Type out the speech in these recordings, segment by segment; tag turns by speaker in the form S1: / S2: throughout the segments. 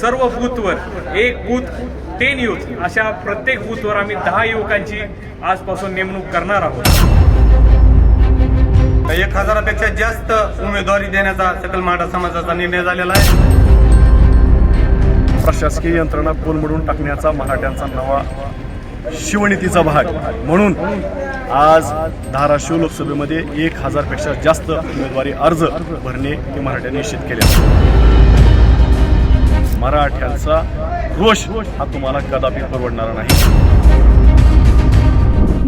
S1: सर्व बूथवर एक booth ten youth अशा प्रत्येक बूथवर आम्ही दहा युवकांची आजपासून नेमणूक करणार आहोत.
S2: एक हजारापेक्षा जास्त उमेदवारी देण्याचा सकल मराठा समाजाचा निर्णय झालेला आहे.
S3: प्रशासकीय यंत्रणा कोलमडून टाकण्याचा मराठ्यांचा नवा शिवनीतीचा भाग. म्हणून आज धाराशिव लोकसभेमध्ये एक हजारपेक्षा जास्त उमेदवारी अर्ज भरणे हे मराठ्यांनी निश्चित केले. मराठ्यांचा रोष हा तुम्हाला कदापि परवडणार नाही.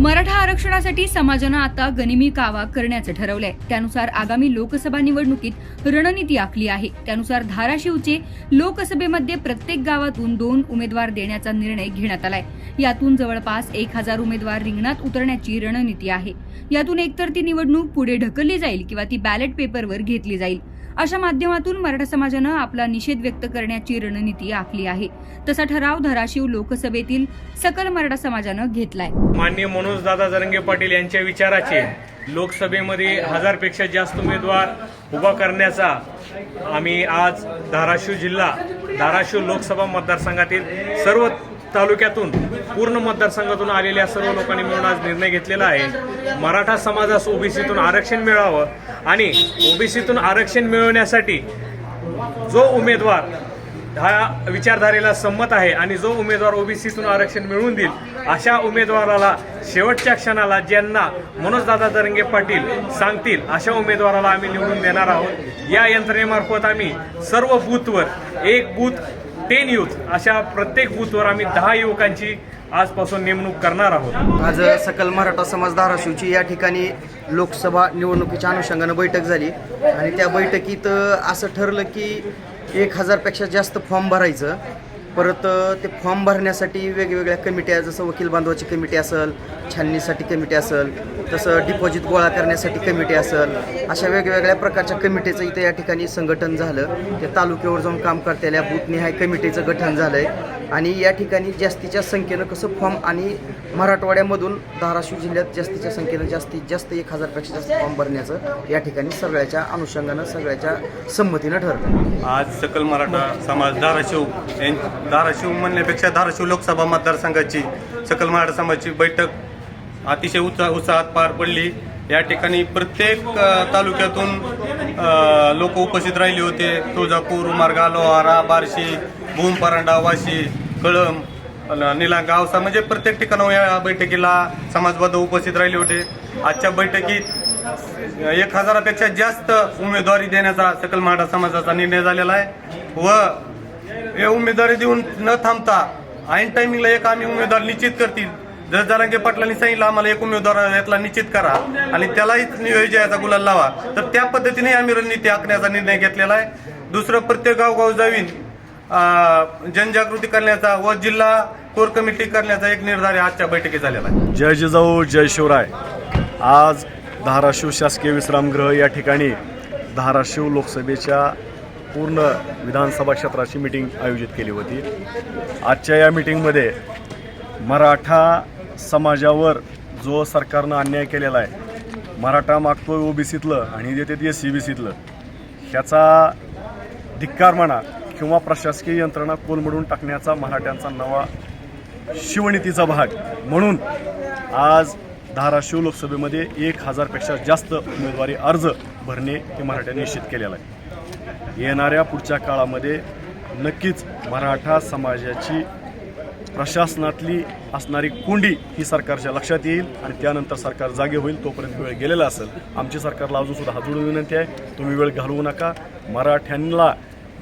S4: मराठा आरक्षणासाठी समाजानं आता गनिमी कावा करण्याचं ठरवलंय. त्यानुसार आगामी लोकसभा निवडणुकीत रणनीती आखली आहे. त्यानुसार धाराशिवचे लोकसभेमध्ये प्रत्येक गावातून दोन उमेदवार देण्याचा निर्णय घेण्यात आलाय. यातून जवळपास एक हजार उमेदवार रिंगणात उतरण्याची रणनीती आहे. यातून एकतर ती निवडणूक पुढे ढकलली जाईल किंवा ती बॅलेट पेपरवर घेतली जाईल. अशा माध्यमातून मराठा समाजानं आपला निषेध व्यक्त करण्याची रणनीती आखली आहे. तसा ठराव धाराशिव लोकसभेतील सकल मराठा समाजानं घेतलाय.
S1: माननीय मनोज दादा जरंगे पाटील यांच्या विचाराचे लोकसभेमध्ये हजारपेक्षा जास्त उमेदवार उभा करण्याचा आम्ही आज धाराशिव जिल्हा धाराशिव लोकसभा मतदारसंघातील सर्व तालुक्यातून पूर्ण मतदारसंघातून आलेल्या सर्व लोकांनी मिळून आज निर्णय घेतलेला आहे. मराठा समाजास ओबीसीतून आरक्षण मिळावं आणि ओबीसीतून आरक्षण मिळवण्यासाठी जो उमेदवार हा विचारधारेला संमत आहे आणि जो उमेदवार ओबीसीतून आरक्षण मिळवून देईल अशा उमेदवाराला शेवटच्या क्षणाला ज्यांना मनोजदादा दरंगे पाटील सांगतील अशा उमेदवाराला आम्ही निवडून देणार आहोत. या यंत्रणेमार्फत आम्ही सर्व बूथवर एक बूथ टेन युथ अशा प्रत्येक बूथवर आम्ही दहा युवकांची आजपासून नेमणूक करणार आहोत.
S5: आज सकल मराठा समाज धाराशिवची या ठिकाणी लोकसभा निवडणुकीच्या अनुषंगानं बैठक झाली. आणि त्या बैठकीत असं ठरलं की एक हजारपेक्षा जास्त फॉर्म भरायचं. परत ते फॉर्म भरण्यासाठी वेगवेगळ्या कमिट्या जसं वकील बांधवाची कमिटी असेल छाननीसाठी कमिटी असेल तसं डिपॉझिट गोळा करण्यासाठी कमिटी असेल अशा वेगवेगळ्या प्रकारच्या कमिटीचं इथं या ठिकाणी संघटन झालं. ते तालुक्यावर जाऊन काम करतेल्या बूथनिहाय कमिटीचं गठन झालं आहे आणि या ठिकाणी जास्तीच्या संख्येनं कसं फॉर्म आणि मराठवाड्यामधून धाराशिव जिल्ह्यात जास्तीच्या संख्येनं जास्तीत जास्त एक हजारपेक्षा जास्त फॉर्म भरण्याचं या ठिकाणी सगळ्याच्या अनुषंगानं सगळ्याच्या संमतीनं ठरलं.
S2: आज सकल मराठा समाज धाराशिव यां- धाराशिव म्हणण्यापेक्षा धाराशिव लोकसभा मतदारसंघाची सकल मराठा समाजाची बैठक अतिशय उत्साह उत्साहात पार पडली. या ठिकाणी प्रत्येक तालुक्यातून लोक उपस्थित राहिले होते. तुळजापूर उमारगा लोहारा बार्शी भूम परांडा वाशी कळम निला गावसा म्हणजे प्रत्येक ठिकाणावर या बैठकीला समाजबद्ध उपस्थित राहिले होते. आजच्या बैठकीत एक हजारापेक्षा जास्त उमेदवारी देण्याचा सकल मराठा समाजाचा निर्णय झालेला आहे. व हे उमेदवारी देऊन न थांबता ऐन टायमिंगला एक आम्ही उमेदवार निश्चित करतील. जर जरांगे पाटलांनी सांगितलं आम्हाला एक उमेदवार यातला निश्चित करा आणि त्यालाही नियोजयाचा गुलाल लावा. तर त्या पद्धतीने आम्ही रणनीती आखण्याचा निर्णय घेतलेला आहे. दुसरं प्रत्येक गावगाव जावीन जनजागृती करण्याचा व जिल्हा कोर कमिटी करण्याचा एक निर्धार आजच्या बैठकीत झालेला आहे.
S3: जय जिजाऊ जय शिवराय. आज धाराशिव शासकीय विश्रामगृह या ठिकाणी धाराशिव लोकसभेच्या पूर्ण विधानसभा क्षेत्राची मिटिंग आयोजित केली होती. आजच्या या मिटिंगमध्ये मराठा समाजावर जो सरकारनं अन्याय केलेला आहे मराठा मागतोय ओबीसीतलं आणि देते एस सी बी सीतलं ह्याचा धिक्कार म्हणा किंवा प्रशासकीय यंत्रणा कोलमडून टाकण्याचा मराठ्यांचा नवा शिवनीतीचा भाग. म्हणून आज धाराशिव लोकसभेमध्ये एक हजारपेक्षा जास्त उमेदवारी अर्ज भरणे हे मराठ्यांनी निश्चित केलेलं आहे. येणाऱ्या पुढच्या काळामध्ये नक्कीच मराठा समाजाची प्रशासनातली असणारी कोंडी ही सरकारच्या लक्षात येईल आणि त्यानंतर सरकार जागे होईल तोपर्यंत वेळ गेलेला असेल. आमची सरकारला अजूनसुद्धा सुद्धा विनंती आहे. तुम्ही वेळ घालवू नका. मराठ्यांना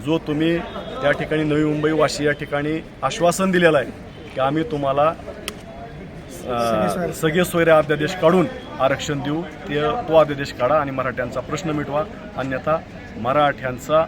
S3: जो तुम्ही त्या ठिकाणी नवी मुंबई वाशी या ठिकाणी आश्वासन दिलेलं आहे की आम्ही तुम्हाला सगळे सोयरे अध्यादेश काढून आरक्षण देऊ. ते तो अध्यादेश काढा आणि मराठ्यांचा प्रश्न मिटवा. अन्यथा मराठ्यांचा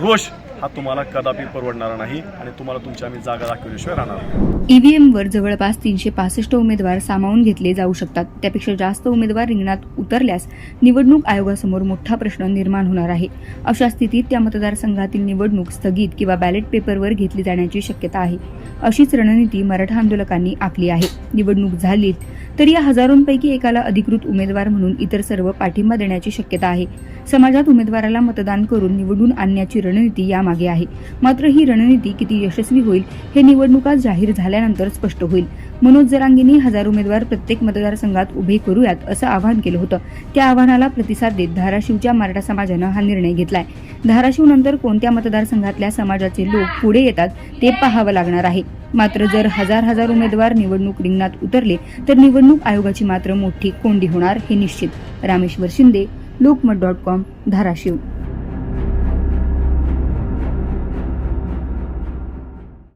S3: रोष हा तुम्हाला कदापि परवडणार नाही आणि तुम्हाला तुमची आम्ही जागा दाखवल्याशिवाय राहणार
S4: ईव्हीएमवर जवळपास तीनशे पासष्ट उमेदवार सामावून घेतले जाऊ शकतात. त्यापेक्षा जास्त उमेदवार रिंगणात उतरल्यास निवडणूक आयोगासमोर मोठा प्रश्न निर्माण होणार आहे. अशा स्थितीत त्या मतदारसंघातील निवडणूक स्थगित किंवा बॅलेट पेपरवर घेतली जाण्याची शक्यता आहे. अशीच रणनीती मराठा आंदोलकांनी आखली आहे. निवडणूक झालीत तर या हजारोंपैकी एकाला अधिकृत उमेदवार म्हणून इतर सर्व पाठिंबा देण्याची शक्यता आहे. समाजात उमेदवाराला मतदान करून निवडून आणण्याची रणनीती यामागे आहे. मात्र ही रणनीती किती यशस्वी होईल हे निवडणुका जाहीर झाल्यानंतर स्पष्ट होईल. मनोज जरांगेंनी हजार उमेदवार प्रत्येक मतदारसंघात उभे करूयात असं आवाहन केलं होतं. त्या आव्हानाला प्रतिसाद देत धाराशिवच्या मराठा समाजानं हा निर्णय घेतलाय. धाराशिव नंतर कोणत्या मतदारसंघातल्या समाजाचे लोक पुढे येतात ते पाहावं लागणार आहे. मात्र जर हजार हजार उमेदवार निवडणूक रिंगणात उतरले तर निवडणूक आयोगाची मात्र मोठी कोंडी होणार हे निश्चित. Rameshwar Shinde Lokmat dot com Dharashiv.